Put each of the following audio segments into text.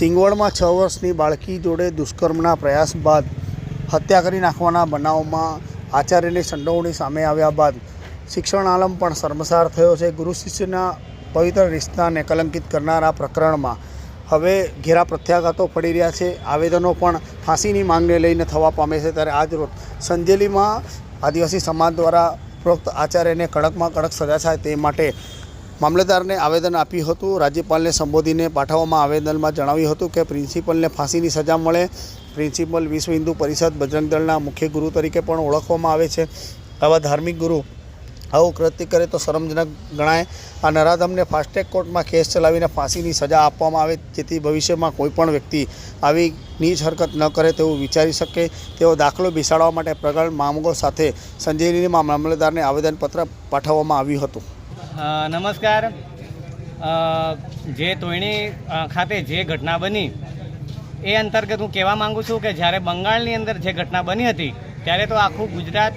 સિંગવડમાં છ વર્ષની બાળકી જોડે દુષ્કર્મના પ્રયાસ બાદ હત્યા કરી નાખવાના બનાવમાં આચાર્યની સંડોવણી સામે આવ્યા બાદ શિક્ષણ આલમ પણ શર્મસાર થયો છે. ગુરુ શિષ્યના પવિત્ર રિશ્તાને કલંકિત કરનારા પ્રકરણમાં હવે ઘેરા પ્રત્યાઘાતો પડી રહ્યા છે. આવેદનો પણ ફાંસીની માંગને લઈને થવા પામે છે. ત્યારે આજ રોજ સંજેલીમાં આદિવાસી સમાજ દ્વારા ઉપરોક્ત આચાર્યને કડકમાં કડક સજા થાય તે માટે મામલતદારને આવેદન આપ્યું હતું. રાજ્યપાલને સંબોધીને પાઠવવામાં આવેદનમાં જણાવ્યું હતું કે પ્રિન્સિપલને ફાંસીની સજા મળે. પ્રિન્સિપલ વિશ્વ હિન્દુ પરિષદ બજરંગ દળના મુખ્ય ગુરુ તરીકે પણ ઓળખવામાં આવે છે. આવા ધાર્મિક ગુરુ આવું કૃત્ય કરે તો શરમજનક ગણાય. આ નરાધમને ફાસ્ટેગ કોર્ટમાં કેસ ચલાવીને ફાંસીની સજા આપવામાં આવે જેથી ભવિષ્યમાં કોઈપણ વ્યક્તિ આવી નીચ હરકત ન કરે તેવું વિચારી શકે. તેવો દાખલો બેસાડવા માટે પ્રગટ માંગો સાથે સંજયનીમાં મામલતદારને આવેદનપત્ર પાઠવવામાં આવ્યું હતું. નમસ્કાર. જે તોયણી ખાતે જે ઘટના બની, એ અંતર્ગત હું કહેવા માંગુ છું કે જ્યારે બંગાળની અંદર જે ઘટના બની હતી, ત્યારે તો આખું ગુજરાત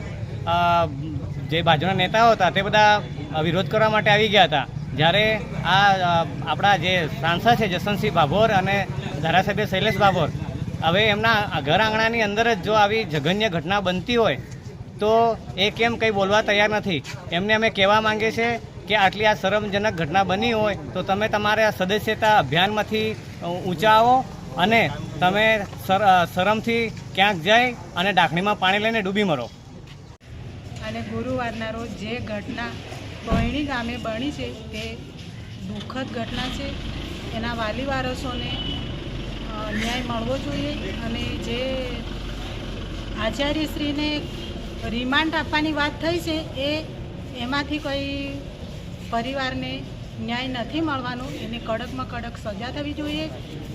જે બાજુના નેતાઓ હતા, તે બધા વિરોધ કરવા માટે આવી ગયા હતા. જ્યારે આ આપણા જે સાંસદ છે, જસવંતસિંહ ભાભોર અને ધારાસભ્ય શૈલેષ ભાભોર, હવે એમના ઘર આંગણાની અંદર જ જો આવી જઘન્ય ઘટના બનતી હોય, તો એ કેમ કંઈ બોલવા તૈયાર નથી? એમને અમે કહેવા માંગીએ છીએ કે આટલી આ શરમજનક ઘટના બની હોય તો તમે તમારે આ સદસ્યતા અભિયાનમાંથી ઊંચા આવો અને તમે શરમથી ક્યાંક જઈ અને ડાકણીમાં પાણી લઈને ડૂબી મરો. અને ગુરુવારના રોજ જે ઘટના બહેણી ગામે બની છે તે દુઃખદ ઘટના છે. એના વાલી વારસોને ન્યાય મળવો જોઈએ અને જે આચાર્યશ્રીને રિમાન્ડ આપવાની વાત થઈ છે એ એમાંથી કોઈ પરિવારને ન્યાય નથી મળવાનો, એને કડકમાં કડક સજા થવી જોઈએ,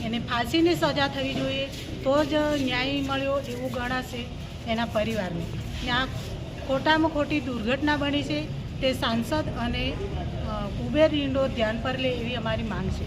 એને ફાંસીની સજા થવી જોઈએ, તો જ ન્યાય મળ્યો એવું ગણાશે એના પરિવારને. આ ખોટામાં ખોટી દુર્ઘટના બની છે, તે સાંસદ અને કુબેર રિંડો ધ્યાન પર લે એવી અમારી માંગ છે.